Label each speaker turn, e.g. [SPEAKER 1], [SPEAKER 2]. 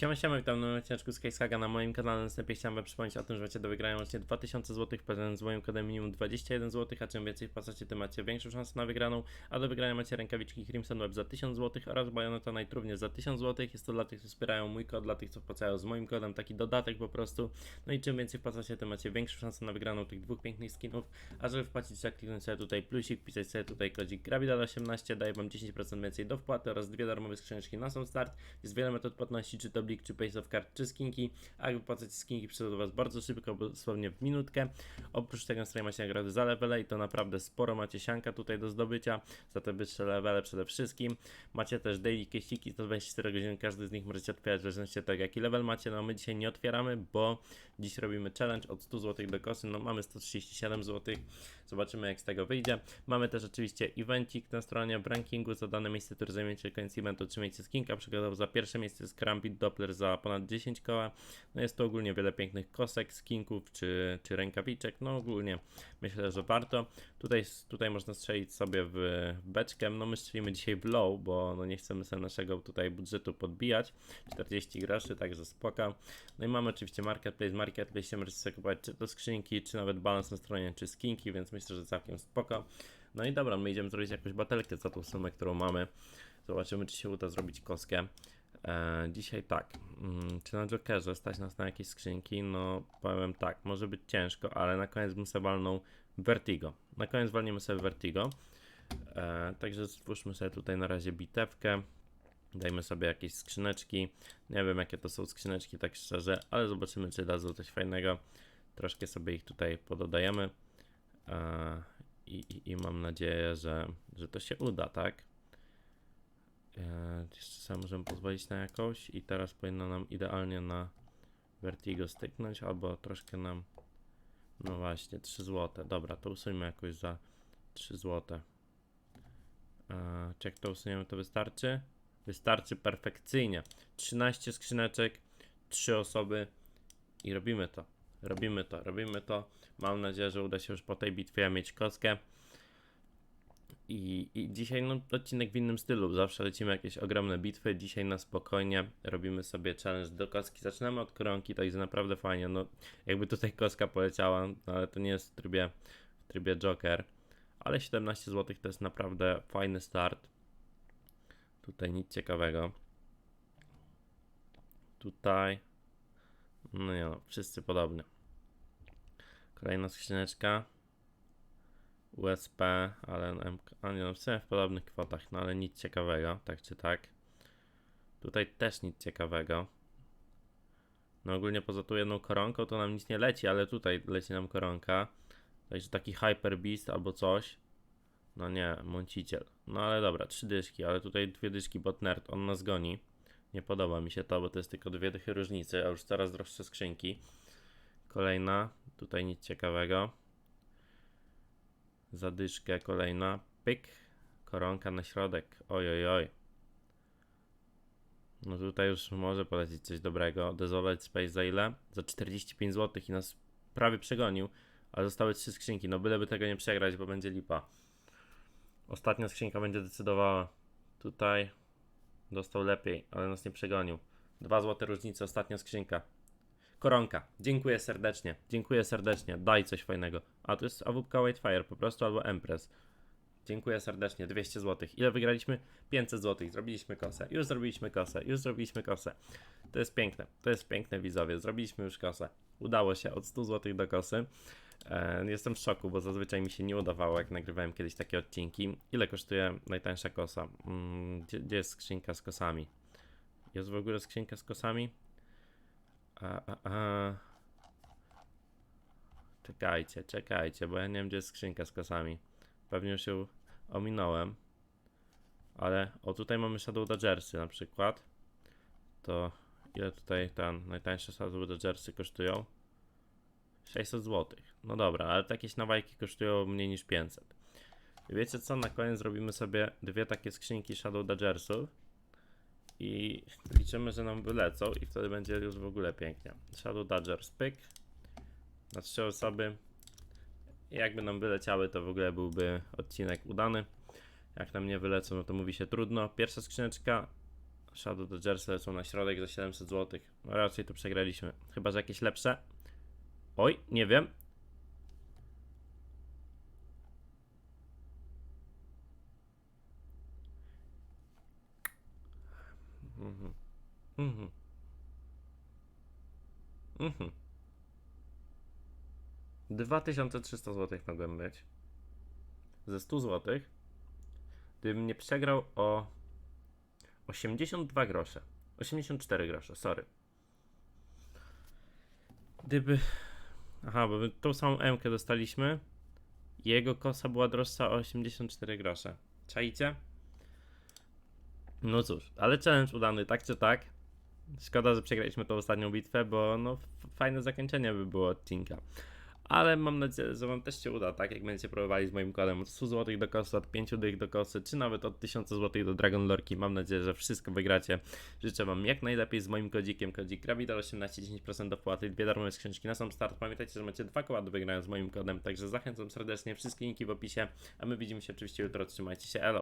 [SPEAKER 1] Siema, siema, witam nowym odcineczku z Casehaga na moim kanale. Następnie chciałem wam przypomnieć o tym, że macie do wygrania łącznie 2000 zł, wpłacając z moim kodem minimum 21 zł, a czym więcej wpłacacie, tym macie większą szansę na wygraną, a do wygrania macie rękawiczki Crimson Web za 1000 zł oraz Bayonetta Night również za 1000 zł. Jest to dla tych, co wspierają mój kod, dla tych, co wpłacają z moim kodem, taki dodatek po prostu. No i czym więcej wpłacacie, tym macie większą szansę na wygraną tych dwóch pięknych skinów, a żeby wpłacić, trzeba kliknąć sobie tutaj plusik, pisać sobie tutaj kodzik Grabidal18, daje wam 10% więcej do wpłaty oraz dwie darmowe skrzyneczki na sam start. Jest wiele metod płatności, czy to Blik, czy Pace of Card, czy skinki, a wypłacać skinki przyjdą do Was bardzo szybko, dosłownie w minutkę. Oprócz tego na stronie macie nagrody za levele i to naprawdę sporo macie sianka tutaj do zdobycia, za te wyższe levele przede wszystkim. Macie też daily kesiki, to 24 godziny, każdy z nich możecie otwierać w zależności od tego jaki level macie, no my dzisiaj nie otwieramy, bo dziś robimy challenge od 100 zł do kosy, no mamy 137 zł, zobaczymy jak z tego wyjdzie. Mamy też oczywiście evencik na stronie w rankingu, za dane miejsce, które zajmiecie koniec eventu, otrzymajcie skinka, przykładowo za pierwsze miejsce jest Krambit za ponad 10 koła, no jest to ogólnie wiele pięknych kosek, skinków czy, czy rękawiczek, no ogólnie myślę, że warto. Tutaj, tutaj można strzelić sobie w beczkę, no my strzelimy dzisiaj w low, bo no nie chcemy sobie naszego tutaj budżetu podbijać, 40 groszy, także spoko. No i mamy oczywiście Marketplace, Marketplace możecie sobie kupować czy to skrzynki, czy nawet balans na stronie, czy skinki, więc myślę, że całkiem spoko. No i dobra, my idziemy zrobić jakąś batelkę za tą sumę, którą mamy. Zobaczymy, czy się uda zrobić koskę. E, dzisiaj tak, mm, czy na Jokerze stać nas na jakieś skrzynki? No powiem tak, może być ciężko, ale na koniec bym sobie walnął Vertigo. Na koniec walniemy sobie Vertigo. E, także stwórzmy sobie tutaj na razie bitewkę. Dajmy sobie jakieś skrzyneczki. Nie wiem jakie to są skrzyneczki, tak szczerze, ale zobaczymy, czy dadzą coś fajnego. Troszkę sobie ich tutaj pododajemy. E, i, i, I mam nadzieję, że, że to się uda, tak? E, jeszcze sobie możemy pozwolić na jakąś i teraz powinno nam idealnie na Vertigo styknąć, albo troszkę nam no właśnie, 3 zł. Dobra, to usuńmy jakoś za 3 zł. Czy jak to usuniemy, to wystarczy? Wystarczy perfekcyjnie. 13 skrzyneczek, 3 osoby i robimy to. Robimy to, robimy to. Mam nadzieję, że uda się już po tej bitwie mieć kostkę. I, I dzisiaj no, odcinek w innym stylu. Zawsze lecimy jakieś ogromne bitwy. Dzisiaj na spokojnie robimy sobie challenge do kostki. Zaczynamy od koronki, to jest naprawdę fajnie. No, jakby tutaj kostka poleciała, no, ale to nie jest w trybie, w trybie Joker. Ale 17 zł to jest naprawdę fajny start. Tutaj nic ciekawego. Tutaj. No nie no, wszyscy podobnie. Kolejna skrzyneczka. USP, ale MK, a nie no, w sumie w podobnych kwotach, no ale nic ciekawego, tak czy tak. Tutaj też nic ciekawego. No ogólnie poza tą jedną koronką to nam nic nie leci, ale tutaj leci nam koronka. Także taki Hyper Beast albo coś. No nie, Mąciciel. No ale dobra, trzy dyszki, ale tutaj dwie dyszki, bot nerd, on nas goni. Nie podoba mi się to, bo to jest tylko dwie dychy różnicy, a już coraz droższe skrzynki. Kolejna, tutaj nic ciekawego. Zadyszkę kolejna. Pyk. Koronka na środek. Oj, oj, oj. No tutaj już może polecić coś dobrego. Desolate Space za ile? Za 45 zł i nas prawie przegonił. Ale zostały trzy skrzynki. No byleby tego nie przegrać, bo będzie lipa. Ostatnia skrzynka będzie decydowała. Tutaj dostał lepiej, ale nas nie przegonił. 2 złote różnice, ostatnia skrzynka. Koronka. Dziękuję serdecznie. Dziękuję serdecznie. Daj coś fajnego. A to jest AWP Whitefire po prostu albo Empress. Dziękuję serdecznie. 200 zł. Ile wygraliśmy? 500 zł. Zrobiliśmy kosę. Już zrobiliśmy kosę. Już zrobiliśmy kosę. To jest piękne. To jest piękne widzowie. Zrobiliśmy już kosę. Udało się od 100 zł do kosy. E, jestem w szoku, bo zazwyczaj mi się nie udawało, jak nagrywałem kiedyś takie odcinki. Ile kosztuje najtańsza kosa? Mm, gdzie, gdzie jest skrzynka z kosami? Jest w ogóle skrzynka z kosami? A, a, a. Czekajcie, czekajcie, bo ja nie wiem, gdzie jest skrzynka z kosami. Pewnie już ją ominąłem. Ale, o tutaj mamy Shadow Dodgersy na przykład. To ile tutaj ten najtańsze Shadow Dodgersy kosztują? 600 zł. No dobra, ale takie nawajki kosztują mniej niż 500. I wiecie co? Na koniec zrobimy sobie dwie takie skrzynki Shadow Dodgersów i liczymy, że nam wylecą i wtedy będzie już w ogóle pięknie. Shadow Dodgers pyk na trzy osoby. Jakby nam wyleciały, to w ogóle byłby odcinek udany. Jak nam nie wylecą, no to mówi się trudno. Pierwsza skrzyneczka Shadow Dodgers lecą na środek za 700 zł. No raczej to przegraliśmy. Chyba, że jakieś lepsze. Oj, nie wiem. Mhm. Mhm. Mhm. 2300 zł mogłem być. Ze 100 zł. Gdybym nie przegrał o 82 grosze. 84 grosze, sorry. Gdyby. Aha, bo tą samą M dostaliśmy. Jego kosa była droższa o 84 grosze. Czajcie? No cóż, ale challenge udany, tak czy tak. Szkoda, że przegraliśmy tą ostatnią bitwę, bo no fajne zakończenie by było odcinka. Ale mam nadzieję, że wam też się uda, tak jak będziecie próbowali z moim kodem od 100 zł do kosy, od 5 dych do kosy, czy nawet od 1000 zł do Dragon Lorki. Mam nadzieję, że wszystko wygracie. Życzę wam jak najlepiej z moim kodzikiem, kodzik Gravidal 18, 10% dopłaty, dwie darmowe skrzyneczki na sam start. Pamiętajcie, że macie dwa koła do wygrania z moim kodem, także zachęcam serdecznie, wszystkie linki w opisie, a my widzimy się oczywiście jutro, trzymajcie się, elo.